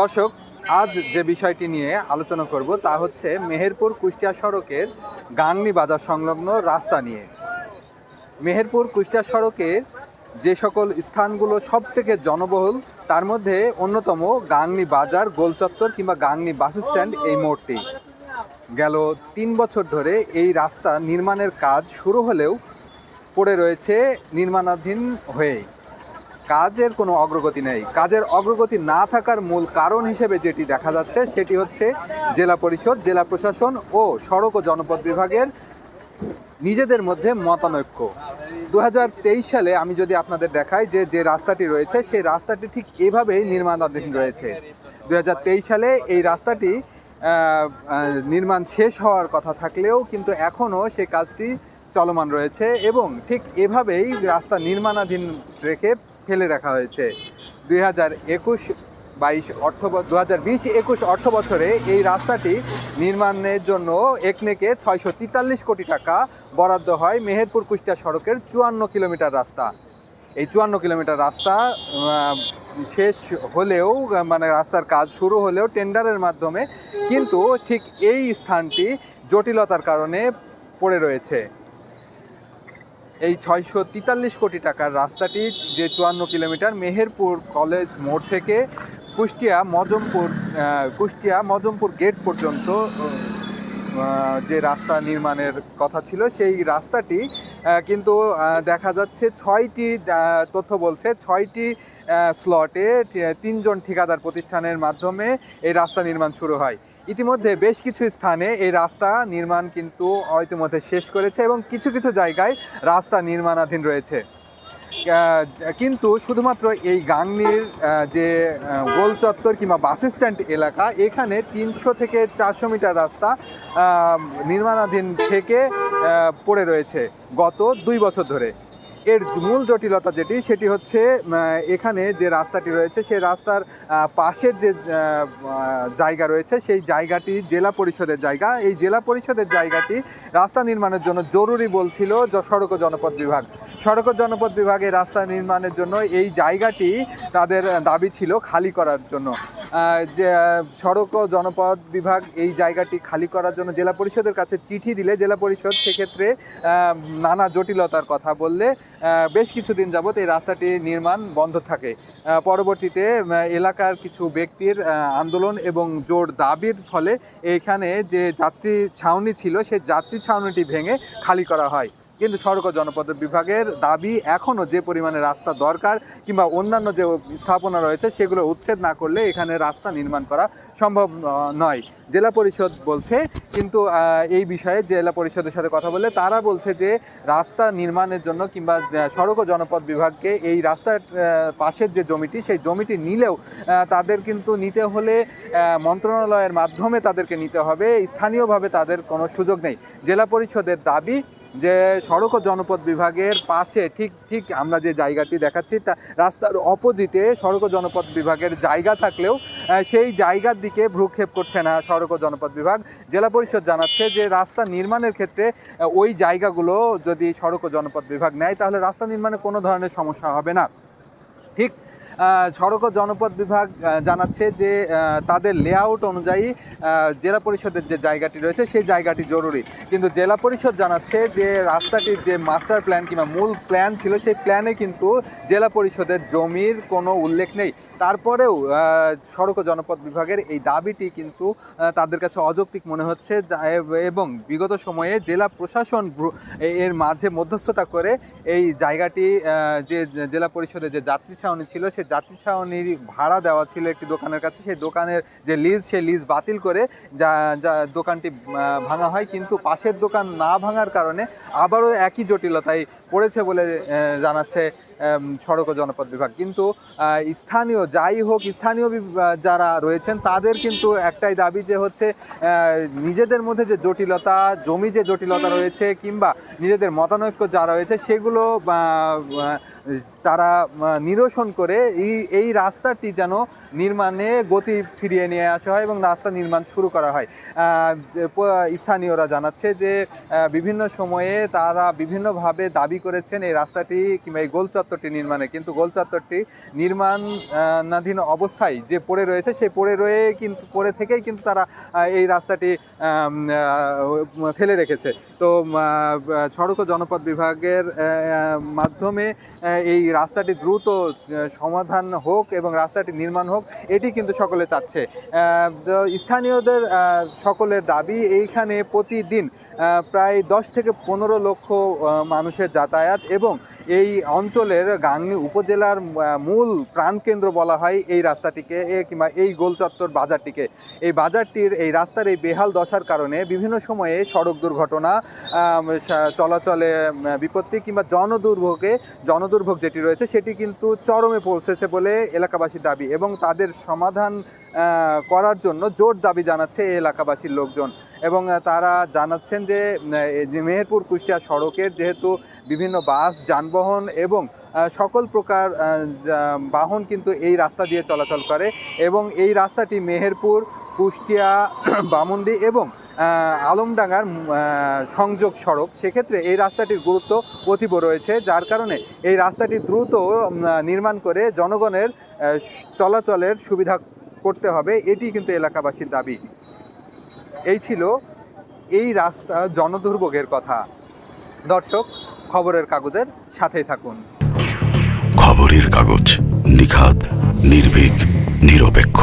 দর্শক, আজ যে বিষয়টি নিয়ে আলোচনা করব তা হচ্ছে মেহেরপুর কুষ্টিয়া সড়কের গাংনি বাজার সংলগ্ন রাস্তা নিয়ে। মেহেরপুর কুষ্টিয়া সড়কের যে সকল স্থানগুলো সব থেকে জনবহুল, তার মধ্যে অন্যতম গাংনি বাজার গোলচত্বর কিংবা গাংনি বাস স্ট্যান্ড এই মোড়টি। গেল তিন বছর ধরে এই রাস্তা নির্মাণের কাজ শুরু হলেও পড়ে রয়েছে নির্মাণাধীন হয়ে কাজের কোনো অগ্রগতি নেই। কাজের অগ্রগতি না থাকার মূল কারণ হিসেবে যেটি দেখা যাচ্ছে, সেটি হচ্ছে জেলা পরিষদ, জেলা প্রশাসন ও সড়ক ও জনপদ বিভাগের নিজেদের মধ্যে মতানৈক্য। দু হাজার তেইশ সালে আমি যদি আপনাদের দেখাই যে যে রাস্তাটি রয়েছে, সেই রাস্তাটি ঠিক এভাবেই নির্মাণাধীন রয়েছে। দু হাজার তেইশ সালে এই রাস্তাটি নির্মাণ শেষ হওয়ার কথা থাকলেও কিন্তু এখনও সে কাজটি চলমান রয়েছে এবং ঠিক এভাবেই রাস্তা নির্মাণাধীন রেখে ফেলে রাখা হয়েছে। দুই হাজার একুশ বাইশ অর্থ দু হাজার বিশ একুশ অর্থ বছরে এই রাস্তাটি নির্মাণের জন্য একনেকে ছয়শো তেতাল্লিশ কোটি টাকা বরাদ্দ হয় মেহেরপুর কুষ্টিয়া সড়কের চুয়ান্ন কিলোমিটার রাস্তা। এই চুয়ান্ন কিলোমিটার রাস্তা শেষ হলেও মানে রাস্তার কাজ শুরু হলেও টেন্ডারের মাধ্যমে কিন্তু ঠিক এই স্থানটি জটিলতার কারণে পড়ে রয়েছে। এই ছয়শো তেতাল্লিশ কোটি টাকার রাস্তাটি যে চুয়ান্ন কিলোমিটার মেহেরপুর কলেজ মোড় থেকে কুষ্টিয়া মজমপুর কুষ্টিয়া মজমপুর গেট পর্যন্ত যে রাস্তা নির্মাণের কথা ছিল, সেই রাস্তাটি কিন্তু দেখা যাচ্ছে ছয়টি তথ্য বলছে ছয়টি স্লটে তিনজন ঠিকাদার প্রতিষ্ঠানের মাধ্যমে এই রাস্তা নির্মাণ শুরু হয়। ইতিমধ্যে বেশ কিছু স্থানে এই রাস্তা নির্মাণ কিন্তু ইতিমধ্যে শেষ করেছে এবং কিছু কিছু জায়গায় রাস্তা নির্মাণাধীন রয়েছে। কিন্তু শুধুমাত্র এই গাংনির যে গোল চত্বর কিংবা বাস স্ট্যান্ড এলাকা, এখানে তিনশো থেকে চারশো মিটার রাস্তা নির্মাণাধীন থেকে পড়ে রয়েছে গত দুই বছর ধরে। এর মূল জটিলতা যেটি, সেটি হচ্ছে এখানে যে রাস্তাটি রয়েছে, সেই রাস্তার পাশের যে জায়গা রয়েছে, সেই জায়গাটি জেলা পরিষদের জায়গা। এই জেলা পরিষদের জায়গাটি রাস্তা নির্মাণের জন্য জরুরি বলছিল সড়ক ও জনপদ বিভাগ। সড়ক ও জনপদ বিভাগে রাস্তা নির্মাণের জন্য এই জায়গাটি তাদের দাবি ছিল খালি করার জন্য। যে, সড়ক ও জনপদ বিভাগ এই জায়গাটি খালি করার জন্য জেলা পরিষদের কাছে চিঠি দিলে, জেলা পরিষদ সেক্ষেত্রে নানা জটিলতার কথা বললে বেশ কিছুদিন যাবত এই রাস্তাটি নির্মাণ বন্ধ থাকে। পরবর্তীতে এলাকার কিছু ব্যক্তির আন্দোলন এবং জোর দাবির ফলে এখানে যে যাত্রী ছাউনি ছিল, সেই যাত্রী ছাউনিটি ভেঙে খালি করা হয়। কিন্তু সড়ক ও জনপদ বিভাগের দাবি এখনও যে পরিমাণে রাস্তা দরকার কিংবা অন্যান্য যে স্থাপনা রয়েছে, সেগুলো উচ্ছেদ না করলে এখানে রাস্তা নির্মাণ করা সম্ভব নয়। জেলা পরিষদ বলছে, কিন্তু এই বিষয়ে জেলা পরিষদের সাথে কথা বলে তারা বলছে যে রাস্তা নির্মাণের জন্য কিংবা সড়ক ও জনপদ বিভাগকে এই রাস্তার পাশের যে জমিটি, সেই জমিটি নিলেও তাদের কিন্তু নিতে হলে মন্ত্রণালয়ের মাধ্যমে তাদেরকে নিতে হবে। স্থানীয়ভাবে তাদের কোনো সুযোগ নেই। জেলা পরিষদের দাবি যে সড়ক ও জনপথ বিভাগের পাশে ঠিক ঠিক আমরা যে জায়গাটি দেখাচ্ছি, তা রাস্তার অপোজিটে সড়ক ও জনপথ বিভাগের জায়গা থাকলেও সেই জায়গার দিকে ভ্রুক্ষেপ করছে না সড়ক ও জনপথ বিভাগ। জেলা পরিষদ জানাচ্ছে যে রাস্তা নির্মাণের ক্ষেত্রে ওই জায়গাগুলো যদি সড়ক ও জনপথ বিভাগ নেয়, তাহলে রাস্তা নির্মাণে কোনো ধরনের সমস্যা হবে না। ঠিক সড়ক ও জনপথ বিভাগ জানাচ্ছে যে তাদের লেআউট অনুযায়ী জেলা পরিষদের যে জায়গাটি রয়েছে, সেই জায়গাটি জরুরি। কিন্তু জেলা পরিষদ জানাচ্ছে যে, রাস্তাটির যে মাস্টার প্ল্যান কিংবা মূল প্ল্যান ছিল, সেই প্ল্যানে কিন্তু জেলা পরিষদের জমির কোনো উল্লেখ নেই। তারপরেও সড়ক ও জনপথ বিভাগের এই দাবিটি কিন্তু তাদের কাছে অযৌক্তিক মনে হচ্ছে এবং বিগত সময়ে জেলা প্রশাসন এর মাঝে মধ্যস্থতা করে এই জায়গাটি যে জেলা পরিষদের যে যাত্রী ছাউনি ছিল, সে যাত্রী ছাউনির ভাড়া দেওয়া ছিল একটি দোকানের কাছে। সেই দোকানের যে লিজ সেই লিজ বাতিল করে যা যা দোকানটি ভাঙা হয়। কিন্তু পাশের দোকান না ভাঙার কারণে আবারও একই জটিলতায় পড়েছে বলে জানাচ্ছে সড়ক ও জনপদ বিভাগ। কিন্তু স্থানীয়, যাই হোক, স্থানীয় যারা রয়েছেন, তাদের কিন্তু একটাই দাবি যে হচ্ছে নিজেদের মধ্যে যে জটিলতা, জমি যে জটিলতা রয়েছে, কিংবা নিজেদের মতানৈক্য যা রয়েছে, সেগুলো তারা নিরসন করে এই এই রাস্তাটি যেন নির্মাণে গতি ফিরিয়ে নিয়ে আসা হয় এবং রাস্তা নির্মাণ শুরু করা হয়। স্থানীয়রা জানাচ্ছে যে বিভিন্ন সময়ে তারা বিভিন্নভাবে দাবি করেছেন এই রাস্তাটি কিংবা এই গোল চত্বরটি নির্মাণে। কিন্তু গোল চত্বরটি নির্মাণাধীন অবস্থায় যে পড়ে রয়েছে, সেই পড়ে রয়ে কিন্তু, পড়ে থেকেই কিন্তু তারা এই রাস্তাটি ফেলে রেখেছে। তো সড়ক ও জনপথ বিভাগের মাধ্যমে এই রাস্তাটি দ্রুত সমাধান হোক এবং রাস্তাটি নির্মাণ হোক, এটি কিন্তু সকলে চাচ্ছে। স্থানীয়দের সকলের দাবি, এইখানে প্রতিদিন প্রায় দশ থেকে পনেরো লক্ষ মানুষের যাতায়াত এবং এই অঞ্চলের গাংনী উপজেলার মূল প্রাণকেন্দ্র বলা হয় এই রাস্তাটিকে কিংবা এই গোলচত্বর বাজারটিকে। এই বাজারটির, এই রাস্তার এই বেহাল দশার কারণে বিভিন্ন সময়ে সড়ক দুর্ঘটনা চলাচলে বিপত্তি কিংবা জনদুর্ভোগে, জনদুর্ভোগ যেটি রয়েছে সেটি কিন্তু চরমে পৌঁছেছে বলে এলাকাবাসীর দাবি এবং তাদের সমাধান করার জন্য জোর দাবি জানাচ্ছে এই এলাকাবাসীর লোকজন। এবং তারা জানাচ্ছেন যে মেহেরপুর কুষ্টিয়া সড়কের যেহেতু বিভিন্ন বাস, যানবাহন এবং সকল প্রকার বাহন কিন্তু এই রাস্তা দিয়ে চলাচল করে এবং এই রাস্তাটি মেহেরপুর, কুষ্টিয়া, বামুন্ডি এবং আলমডাঙ্গার সংযোগ সড়ক। সেক্ষেত্রে এই রাস্তাটির গুরুত্ব অতীব রয়েছে, যার কারণে এই রাস্তাটি দ্রুত নির্মাণ করে জনগণের চলাচলের সুবিধা করতে হবে। এটি কিন্তু এলাকাবাসীর দাবি। এই ছিল এই রাস্তা জনদুর্ভোগের কথা। দর্শক, খবরের কাগজের সাথেই থাকুন। খবরের কাগজ নিখাত নির্ভীক, নিরপেক্ষ।